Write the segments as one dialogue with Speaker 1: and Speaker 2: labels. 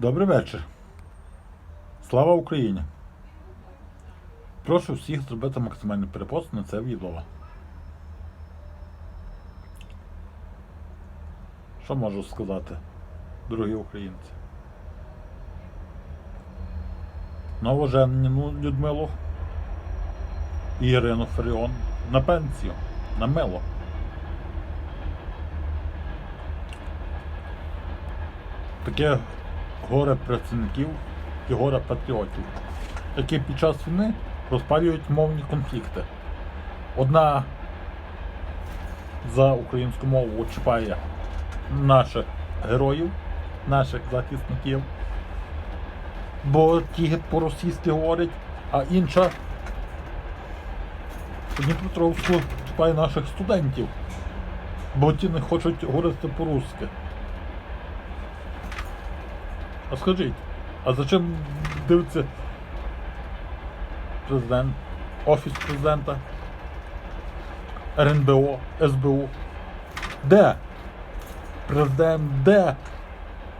Speaker 1: Добрий вечір. Слава Україні! Прошу всіх зробити максимальний перепост на це відео. Що можу сказати, дорогі українці? Новоженніну Людмилу і Ірину Фаріон на пенсію, на мило. Таке горе працівників і горе патріотів, які під час війни розпалюють мовні конфлікти. Одна за українську мову чіпає наших героїв, наших захисників, бо ті по-російськи говорять, а інша по Дніпропетровську чіпає наших студентів, бо ті не хочуть говорити по-русски. А скажіть, а за чим дивиться президент, Офіс президента, РНБО, СБУ? Де? Президент, де?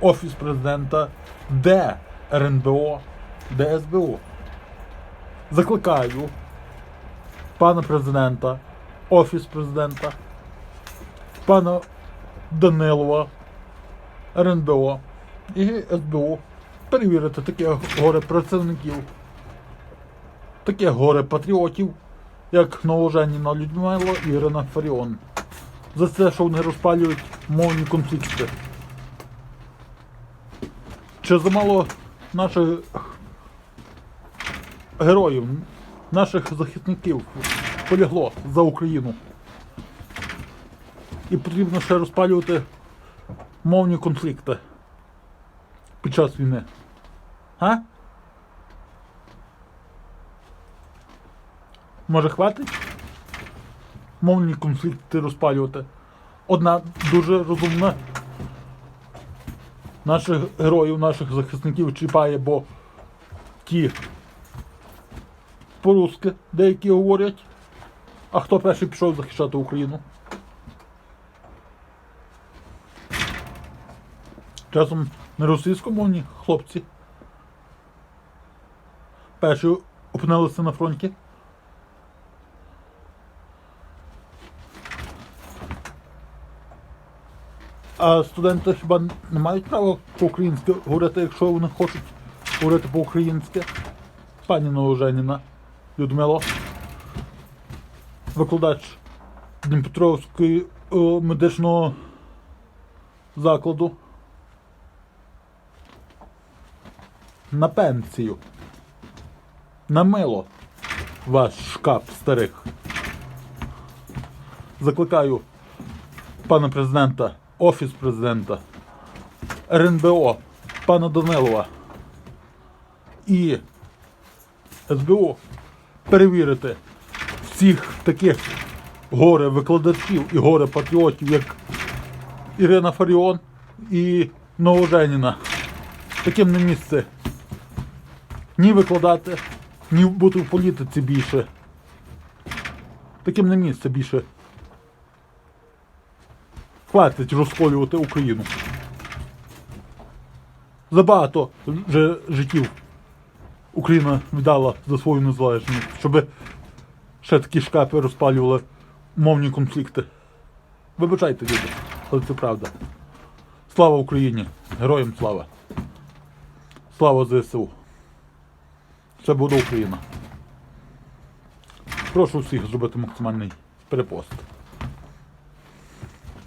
Speaker 1: Офіс президента, де РНБО, де СБУ? Закликаю пана президента, Офіс президента, пана Данилова, РНБО і СБУ перевірити таке горе працівників, таке горе патріотів, як новоженіна Людмила і Ірина Фаріон. За це, що вони розпалюють мовні конфлікти. Чи замало наших героїв, наших захисників полігло за Україну? І потрібно ще розпалювати мовні конфлікти під час війни. А? Може хватить? Мовні конфлікти розпалювати. Одна дуже розумна наших героїв, наших захисників чіпає, бо ті по-русски деякі говорять. А хто перший пішов захищати Україну? Часом не російськомовні хлопці. Перші опинилися на фронті. А студенти хіба не мають права по-українськи говорити, якщо вони хочуть говорити по-українськи? Пані Новоженіна Людмила, викладач Дніпропетровської е, медичного закладу. На пенсію. На мило ваш шкаф старих. Закликаю пана президента, Офіс президента, РНБО, пана Данилова і СБУ перевірити всіх таких горе-викладачів і горе-патріотів, як Ірина Фаріон і Новоженіна. Таким не місце ні викладати, ні бути в політиці більше. Таким не місце більше. Хватить розколювати Україну. Забагато вже життів Україна віддала за свою незалежність, щоб ще такі шкафи розпалювали мовні конфлікти. Вибачайте, люди, але це правда. Слава Україні! Героям слава! Слава ЗСУ! Це буде Україна. Прошу всіх зробити максимальний перепост.